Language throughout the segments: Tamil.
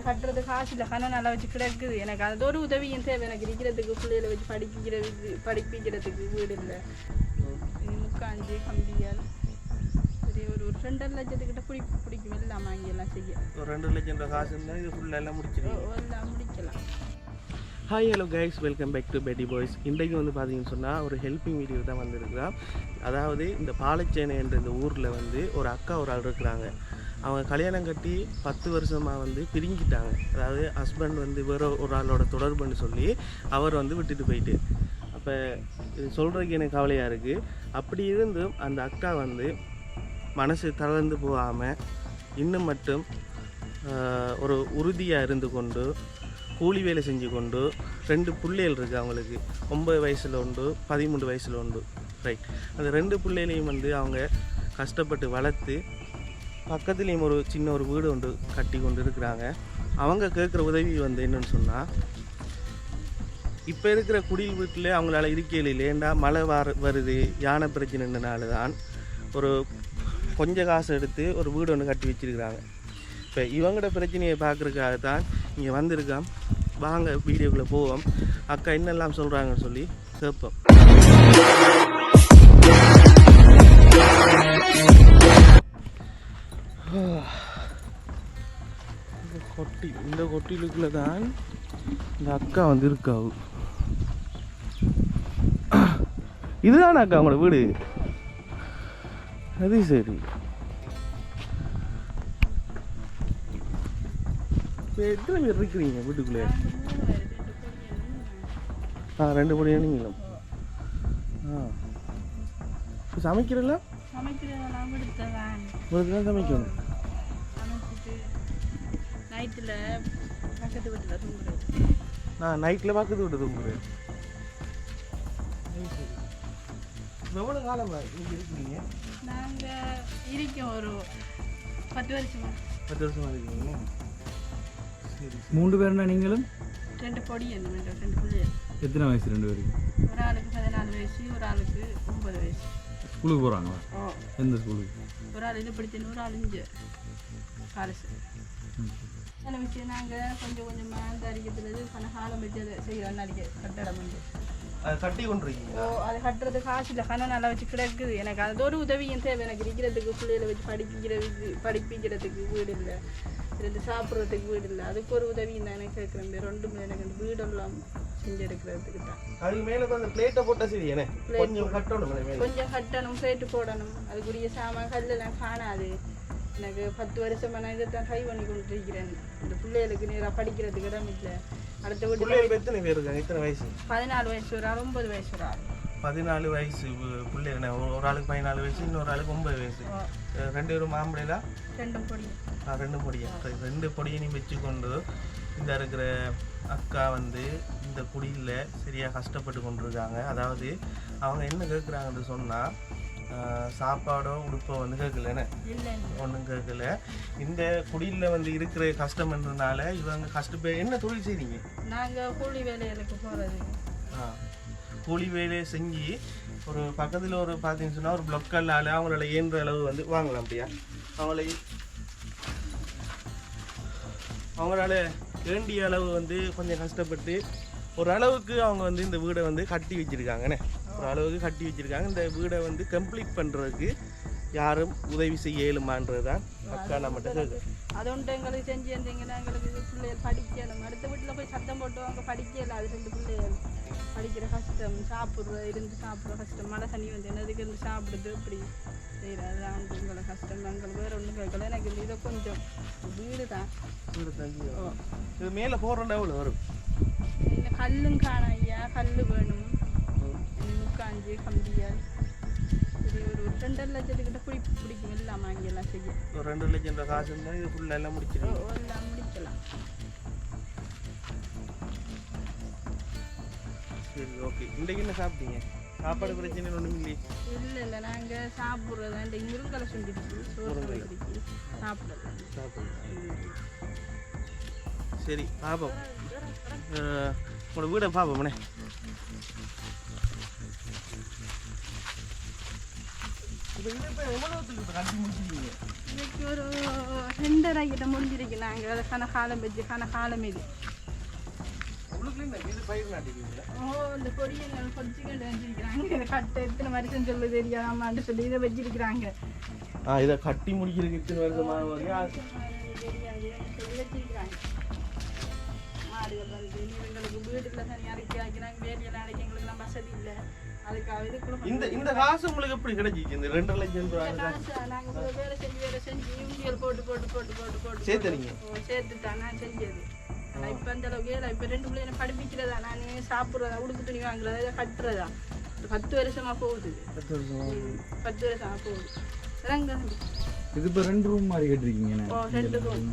அது கட்டுறது காசு இல்லை கண்ணை நல்லா வச்சு கிடக்குது. எனக்கு அது ஒரு உதவியும் தேவை. எனக்கு இருக்கிறதுக்கு பிள்ளைகளை வச்சு படிக்கிறதுக்கு படிப்பிக்கிறதுக்கு வீடு இல்லை. முக்காஞ்சு கம்பியால். சரி ஒரு ஒரு ரெண்டரை லட்சத்துக்கிட்ட பிடி பிடிக்கும் இல்லாமல் அங்கே எல்லாம் செய்ய. ஒரு ரெண்டு லட்சம் ரூபா காசு இருந்தால் இது ஃபுல்லாக எல்லாம் ஓ, எல்லாம் முடிக்கலாம். Hi hello guys welcome back to பெட்டி பாய்ஸ் இன்றைக்கு வந்து பார்த்தீங்கன்னு சொன்னால் ஒரு ஹெல்ப்பிங் வீடியோ தான் வந்திருக்கிறோம் அதாவது இந்த பாலச்சேனை என்ற இந்த ஊரில் வந்து ஒரு அக்கா ஒரு ஆள் இருக்கிறாங்க. அவங்க கல்யாணம் கட்டி பத்து வருஷமாக வந்து பிரிஞ்சிட்டாங்க. அதாவது ஹஸ்பண்ட் வந்து வேற ஒரு ஆளோட தொடர்புன்னு சொல்லி அவர் வந்து விட்டுட்டு போயிட்டு. அப்போ இது சொல்கிறதுக்கு எனக்கு கவலையாக இருக்குது அப்படி இருந்தும் அந்த அக்கா வந்து மனசு தளர்ந்து போகாமல் இன்னும் மட்டும் ஒரு உறுதியாக இருந்து கொண்டு கூலி வேலை செஞ்சு கொண்டு ரெண்டு பிள்ளைகள் இருக்குது அவங்களுக்கு. ஒம்பது வயசில் உண்டு பதிமூணு வயசில் உண்டு. ரைட் அந்த ரெண்டு பிள்ளைகளையும் வந்து அவங்க கஷ்டப்பட்டு வளர்த்து பக்கத்துலேயும் ஒரு சின்ன ஒரு வீடு ஒன்று கட்டி கொண்டு இருக்கிறாங்க அவங்க கேட்குற உதவி வந்து என்னன்னு சொன்னால் இப்போ இருக்கிற குடில் வீட்டில் அவங்களால இருக்கையில் ஏண்டா மழை வர வருது யானை பிரச்சனைனால தான் ஒரு கொஞ்சம் காசு எடுத்து ஒரு வீடு ஒன்று கட்டி வச்சிருக்கிறாங்க. இப்போ இவங்களோட பிரச்சனையை பார்க்குறதுக்காக தான் இங்கே வந்திருக்கோம். வாங்க வீடியோக்குள்ளே போவோம். அக்கா என்னெல்லாம் சொல்கிறாங்கன்னு சொல்லி கேட்போம். இந்த கொட்டி இந்த கொட்டிலுக்குள்ள தான் இந்த அக்கா வந்து இருக்காவு இதுதான் அக்கா உங்களோட வீடு? அது சரி. எத்தனை பேர் இருக்கிறீங்க வீட்டுக்குள்ளே? ஆ ரெண்டு பொடி நீங்களும். ஆ. இப்போ சமைக்கிறல்ல சமைக்கிறதெல்லாம் விடுத்ததான் உங்களுக்கு தான் சமைக்கணும். சமைச்சிட்டு நைட்டில் பக்கத்து வீட்டில் தூங்குறது. நான் நைட்டில் பக்கத்து விட்டு தூங்குறேன் எவ்வளோ காலம் இங்கே இருக்கீங்க? நாங்கள் இருக்கோம் ஒரு பத்து வருஷமா. பத்து வருஷமா இருக்கீங்க. சரி மூன்று பேர்னா நீங்களும்? ரெண்டு பொடி என்ன ரெண்டு பிள்ளைகள் எத்தனை வயசு ரெண்டு பேருக்கு? ஒரு ஆளுக்கு பதினாலு வயசு ஒரு ஆளுக்கு ஒன்பது வயசு. ஸ்கூலுக்கு போகிறாங்களா எந்த ஸ்கூலுக்கு? ஒரு ஆள் இது படித்தேன் ஒரு ஆள் இங்கே. காலேஜ். சில விஷயம் நாங்கள் கொஞ்சம் கொஞ்சமாக அந்த அறிக்கத்தில் பண காலம் வச்சு அதை செய்கிறோம் அடிக்க கட்டடம் வந்து. அது கட்டி கொண்டிருக்கீங்க. ஓ அது கட்டுறது காசு இல்லை. கண்ணை நல்லா வச்சு கிடக்குது. எனக்கு அது ஒரு உதவியும் தேவை. எனக்கு இருக்கிறதுக்கு பிள்ளைகளை வச்சு படிக்கிறதுக்கு படிப்பிக்கிறதுக்கு வீடு இல்லை. இருந்து சாப்பிட்றதுக்கு வீடு இல்லை. அதுக்கு ஒரு உதவியும் தான் எனக்கு கேட்குறேன் ரெண்டும் எனக்கு அந்த வீடெல்லாம் செஞ்சு எடுக்கிறதுக்கு தான். அதுக்கு மேலே அந்த பிளேட்டை போட்டால் சரி என்ன? கொஞ்சம் கட்டணும் மேலே கொஞ்சம் கட்டணும் பிளேட்டு போடணும். அதுக்குரிய சாமான் கல்லெல்லாம் காணாது. எனக்கு பத்து வருஷமா நான் இதை தான் ட்ரை பண்ணி கொண்டு இருக்கிறேன் இந்த பிள்ளைகளுக்கு நேராக படிக்கிறதுக்கு இடம் இல்லை. அடுத்த எத்தனை பேர் இருக்காங்க? எத்தனை வயசு? பதினாலு வயசு ஒரு ஆள் ஒன்பது வயசு ஒரு ஆள். பதினாலு வயசு பு- பிள்ளை என்ன ஒரு ஆளுக்கு பதினாலு வயசு இன்னொரு ஆளுக்கு ஒன்பது வயசு. ரெண்டு பேரும் மாம்பழையில ரெண்டும் பொடி. ரெண்டு பொடியா. ரெண்டு பொடியையும் வச்சுக்கொண்டு இந்த இருக்கிற அக்கா வந்து இந்த குடியில் சரியாக கஷ்டப்பட்டு கொண்டிருக்காங்க. அதாவது அவங்க என்ன கேட்குறாங்கன்னு சொன்னால் சாப்பாடோ உடுப்போ வந்து கேட்கல என்ன? இல்லை ஒன்றும் கேட்கல இந்த குடியில் வந்து இருக்கிற கஷ்டம்ன்றனால இவங்க கஷ்டப்பே என்ன தொழில் செய்றீங்க? நாங்கள் கூலி வேலைகளுக்கு போகிறது ஆ. கூலி வேலையை செஞ்சு ஒரு பக்கத்தில் ஒரு பார்த்தீங்கன்னு சொன்னால் ஒரு பிளொக்கல்லால் அவங்களால இயன்ற அளவு வந்து வாங்கலாம் அப்படியா? அவங்கள அவங்களால வேண்டிய அளவு வந்து கொஞ்சம் கஷ்டப்பட்டு ஒரு அளவுக்கு அவங்க வந்து இந்த வீடை வந்து கட்டி வச்சுருக்காங்கண்ணே. ஒரு அளவுக்கு கட்டி வச்சுருக்காங்க. இந்த வீடை வந்து கம்ப்ளீட் பண்ணுறதுக்கு யாரும் உதவி செய்ய இயலுமான்றது தான் அக்கா நம்மகிட்ட கேட்குறேன் அது ஒன்று எங்களுக்கு செஞ்சு இருந்தீங்கன்னா எங்களுக்கு பிள்ளைகள் படிக்கணும் அடுத்த வீட்டில் போய் சத்தம் போட்டு அவங்க படிக்கல. அது ரெண்டு பிள்ளைகள். படிக்கிற கஷ்டம். சாப்பிட்ற இருந்து சாப்பிட்ற கஷ்டம். மழை தண்ணி வந்து என்னதுக்கு இருந்து சாப்பிடுது இப்படி செய்கிறது அதுதான் எங்களை கஷ்டம். எங்களுக்கு வேறு ஒன்றும் கேட்கல. எனக்கு இதை கொஞ்சம் வீடு தான் வீடு தங்கி இது மேலே போகிறோன்னா எவ்வளோ வரும்? கல்லும் காணும் ஐயா. கல் வேணும். முக்காஞ்சு கம்பியால். ஒரு ரெண்டரை லட்சத்துக்கிட்ட பிடி பிடிக்கும். இல்லாமல் அங்கெல்லாம் செய்ய ஒரு ரெண்டு லட்சம் காசு இருந்தால் இது ஃபுல்லாக எல்லாம் ஓ, எல்லாம் முடிக்கலாம். சரி ஓகே இன்றைக்கு என்ன சாப்பிட்டீங்க? சாப்பாடு பிரச்சனை ஒன்றும் இல்லையே. இல்லை இல்லை. நாங்கள் சாப்பிட்றது? இந்த முருங்கலை சோறு சாப்பிடலாம் சாப்பிடு சரி பாப்போம். உங்களோட வீடை பார்ப்போம்ண்ணே இதுக்கு ஒரு ரெண்டரை கிட்ட முடிஞ்சிருக்கு நாங்கள் காலம் வச்சு கான காலம் இது இந்த ஓ இந்த வச்சிருக்கிறாங்க இதை எத்தனை வருஷம் சொல்லு தெரியாமான்னு சொல்லி இதை வச்சிருக்கிறாங்க இதை கட்டி முடிக்கிறதுக்கு இத்தனை வருஷமாக வீட்டுக்குள்ள தனியாக இறக்கி ஆக்கிறாங்க வேலையெல்லாம் அடைக்க எங்களுக்குலாம் வசதி இல்லை. அதுக்காக இந்த இந்த காசு உங்களுக்கு எப்படி கிடைச்சிச்சு? இந்த ரெண்டரை லட்சம் ரூபாய் காசு நாங்கள் வேலை செஞ்சு வேலை செஞ்சு உண்டியல் போட்டு போட்டு போட்டு போட்டு போட்டு சேர்த்துறீங்க? ஓ, சேர்த்துதான் நான் செஞ்சது. ஆனால் இப்போ அந்த அளவுக்கு இல்லை இப்போ ரெண்டு பிள்ளைங்க படிப்பிக்கிறதா? நான் சாப்பிட்றதா? உடுப்பு துணி வாங்குறதா? கட்டுறதா? பத்து வருஷமா போகுது. இது. பத்து வருஷம் பத்து வருஷமா போகுது. இறங்க இது இப்போ ரெண்டு ரூம் மாதிரி கட்டிருக்கீங்க ஓ ரெண்டு ரூம்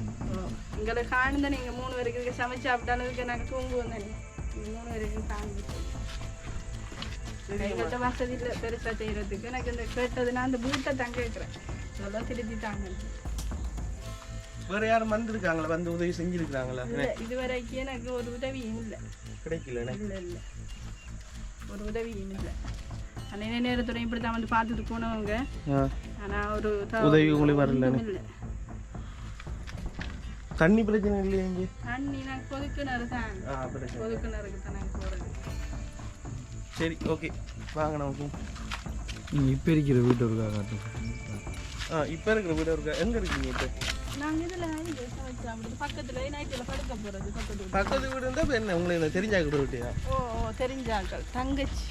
எங்களை காணுந்த நீங்க மூணு பேருக்கு சமைச்சு இதுக்கு நாங்கள் தூங்குவோம் தானே. மூணு பேருக்கு காணுது எங்கள்கிட்ட வசதி இல்லை பெருசா செய்யறதுக்கு. எனக்கு இந்த கேட்டது நான் அந்த வீட்டை தான் கேட்குறேன். இதெல்லாம் திருத்தி தாங்க வேற யாரும் வந்திருக்காங்களா? வந்து உதவி செஞ்சிருக்காங்களா இல்லை இதுவரைக்கும் எனக்கு ஒரு உதவியும் இல்லை. கிடைக்கல இல்லை இல்லை. ஒரு உதவியும் இல்லை. அன்னைய நேரத்துடன் இப்படி தான் வந்து பார்த்துட்டு போனவங்க. ஆனா ஒரு உதவி உங்களுக்கு வரல தண்ணி பிரச்சனை இல்லையா இங்கே? தண்ணி நாங்கள் கொதுக்குனர் தான். கொதுக்குனருக்கு தான் நாங்கள் போகிறது சரி ஓகே. வாங்க நமக்கு. இப்போ இருக்கிற வீட்டு ஒருக்கா காட்டு ஆ இப்போ இருக்கிற வீடு இருக்கா எங்கே இருக்கீங்க இப்போ? நாங்கள் இதில் பக்கத்தில் நைட்டில் படுக்க போகிறது பக்கத்து. பக்கத்து வீடு இருந்தால் என்ன? உங்களுக்கு என்ன தெரிஞ்சா கூட விட்டியா? ஓ ஓ தெரிஞ்சாக்கள். தங்கச்சி.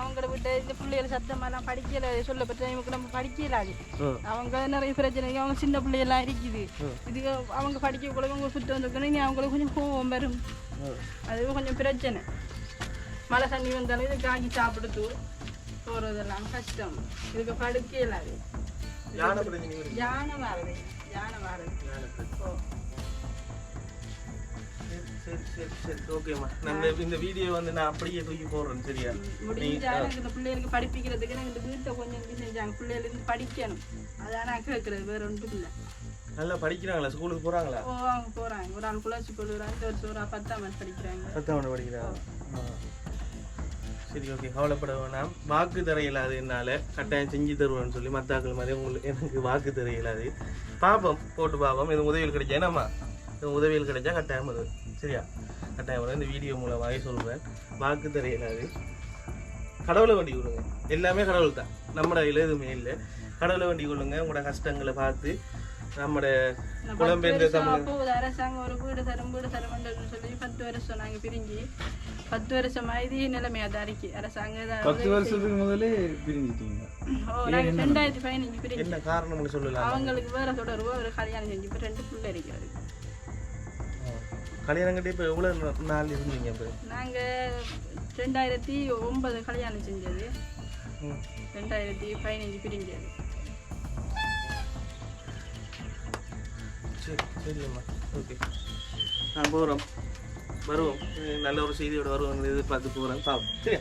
அவங்கள விட்டு இந்த பிள்ளைகள் சத்தமெல்லாம் படிக்கல சொல்லப்பட்ட டைமுக்கு நம்ம படிக்கலாது அவங்க நிறைய பிரச்சனை அவங்க சின்ன பிள்ளையெல்லாம் இருக்குது. இது அவங்க படிக்க கூட அவங்க சுத்தம் வந்துக்கணும் நீ அவங்களுக்கு கொஞ்சம் கோவம் வரும். அது கொஞ்சம் பிரச்சனை. மழை தண்ணி வந்தாலும் இது காய்ச்சி சாப்பிடுத்து போகிறதெல்லாம் கஷ்டம். இதுக்கு படுக்க இல்லாது யானை பிரச்சனை இருக்கு யானை வாரது யானை வாரது யானை பிரச்சனை. ஓ சரி சரி சரி. ஓகேம்மா நான் இந்த- வீடியோ வந்து நான் அப்படியே தூக்கி போடுறேன் சரியா? முடிஞ்சா எனக்கு இந்த பிள்ளைகளுக்கு படிப்பிக்கிறதுக்கு எனக்கு இந்த வீட்டை கொஞ்சம் இது செஞ்சாங்க. படிக்கணும். அதான் நான் கேட்குறது வேற ஒன்றும் இல்லை. நல்லா படிக்கிறாங்களா? ஸ்கூலுக்கு போகிறாங்களா ஓ அவங்க போகிறாங்க ஒரு ஆள் குளாச்சி கொள்ளுறாங்க இந்த வருஷம் ஒரு பத்தாம் கிளாஸ் படிக்கிறாங்க. பத்தாம் படிக்கிறாங்க ஆ. சரி ஓகே கவலைப்பட வேணாம். வாக்கு தர இயலாது என்னால். கட்டாயம் செஞ்சு தருவேன்னு சொல்லி மத்தாக்கள் மாதிரி உங்களுக்கு எனக்கு வாக்கு தர இயலாது. பார்ப்போம் போட்டு பார்ப்போம் இது உதவிகள் கிடைச்சா என்னம்மா? உதவிகள் கிடைச்சா கட்டாயம் அது. சரியா? கட்டாயம் இந்த வீடியோ மூலமாகவே சொல்கிறேன் வாக்கு தர இயலாது கடவுளை வேண்டி கொள்ளுங்க. எல்லாமே கடவுள் தான். நம்ம கையில் எதுவுமே இல்லை. கடவுளை வேண்டி கொள்ளுங்க. உங்களோட கஷ்டங்களை பார்த்து நம்மட புலம்பெயர்ந்த தமிழ் அரசாங்கம் ஒரு வீடு தரும் வீடு தரும் சொல்லி பத்து வருஷம் நாங்க பிரிஞ்சு பத்து வருஷமா இதே நிலைமையா தான் இருக்கு அரசாங்கம் பத்து வருஷத்துக்கு முதலே பிரிஞ்சிட்டீங்க. ஓ ரெண்டாயிரத்தி பதினஞ்சு பிரிஞ்சு. என்ன காரணம்னு சொல்லலாம்? அவங்களுக்கு வேற தொடர்பு அவர் கல்யாணம் செஞ்சு இப்ப ரெண்டு பிள்ளை இருக்கு கல்யாணம் கட்டி இப்போ எவ்வளோ நாள் இருந்தீங்க இப்போ? நாங்க ரெண்டாயிரத்தி ஒன்பது கல்யாணம் செஞ்சது. ரெண்டாயிரத்தி பதினஞ்சு பிரிஞ்சது. சரி சரிம்மா ஓகே நான் போகிறோம் வருவோம். நல்ல ஒரு செய்தியோட வருவோம் எதிர்பார்த்து போகிறேன் பாப்போம். சரியா?